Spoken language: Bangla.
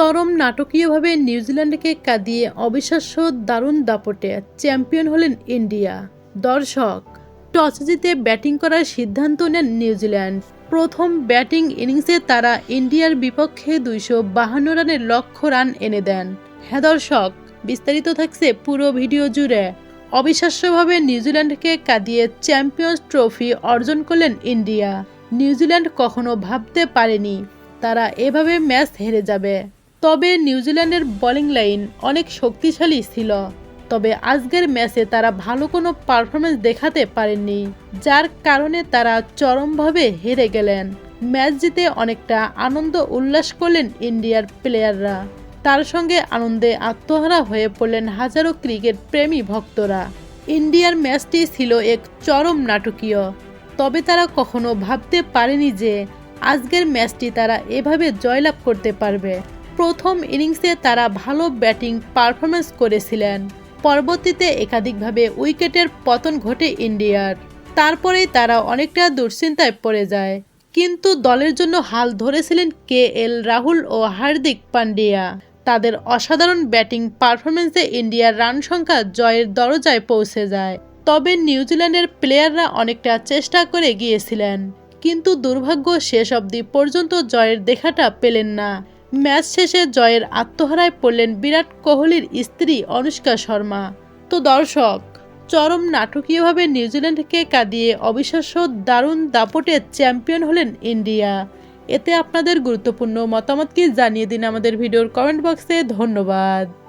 চরম নাটকীয়ভাবে নিউজিল্যান্ডকে কাঁদিয়ে অবিশ্বাস্য দারুণ দাপটে চ্যাম্পিয়ন হলেন ইন্ডিয়া। দর্শক, টস জিতে ব্যাটিং করার সিদ্ধান্ত নেন নিউজিল্যান্ড। প্রথম ব্যাটিং ইনিংসে তারা ইন্ডিয়ার বিপক্ষে দুইশো বাহান্ন রানের লক্ষ্য রান এনে দেন। হ্যাঁ দর্শক, বিস্তারিত থাকছে পুরো ভিডিও জুড়ে। অবিশ্বাস্যভাবে নিউজিল্যান্ডকে কাঁদিয়ে চ্যাম্পিয়ন্স ট্রফি অর্জন করলেন ইন্ডিয়া। নিউজিল্যান্ড কখনো ভাবতে পারেনি, তারা এভাবে ম্যাচ হেরে যাবে। তবে নিউজিল্যান্ডের বোলিং লাইন অনেক শক্তিশালী ছিল। তবে আজকের ম্যাচে তারা ভালো কোনো পারফরমেন্স দেখাতে পারেননি, যার কারণে তারা চরমভাবে হেরে গেলেন। ম্যাচ জিতে অনেকটা আনন্দ উল্লাস করলেন ইন্ডিয়ার প্লেয়াররা। তার সঙ্গে আনন্দে আত্মহারা হয়ে পড়লেন হাজারো ক্রিকেট প্রেমী ভক্তরা। ইন্ডিয়ার ম্যাচটি ছিল এক চরম নাটকীয়। তবে তারা কখনো ভাবতে পারেনি যে আজকের ম্যাচটি তারা এভাবে জয়লাভ করতে পারবে। প্রথম ইনিংসে তারা ভালো ব্যাটিং পারফরমেন্স করেছিলেন। পরবর্তীতে একাধিকভাবে উইকেটের পতন ঘটে ইন্ডিয়ার। তারপরেই তারা অনেকটা দুশ্চিন্তায় পড়ে যায়। কিন্তু দলের জন্য হাল ধরেছিলেন কে এল রাহুল ও হার্দিক পান্ডিয়া। তাদের অসাধারণ ব্যাটিং পারফরমেন্সে ইন্ডিয়ার রান সংখ্যা জয়ের দরজায় পৌঁছে যায়। তবে নিউজিল্যান্ডের প্লেয়াররা অনেকটা চেষ্টা করে গিয়েছিলেন। কিন্তু দুর্ভাগ্য শেষ অবধি পর্যন্ত জয়ের দেখাটা পেলেন না। ম্যাচ শেষে জয়ের আত্মহারায় পড়লেন বিরাট কোহলির স্ত্রী অনুষ্কা শর্মা। তো দর্শক, চরম নাটকীয়ভাবে নিউজিল্যান্ডকে কাঁদিয়ে অবিশ্বাস্য দারুণ দাপটে চ্যাম্পিয়ন হলেন ইন্ডিয়া। এতে আপনাদের গুরুত্বপূর্ণ মতামত কি জানিয়ে দিন আমাদের ভিডিওর কমেন্ট বক্সে। ধন্যবাদ।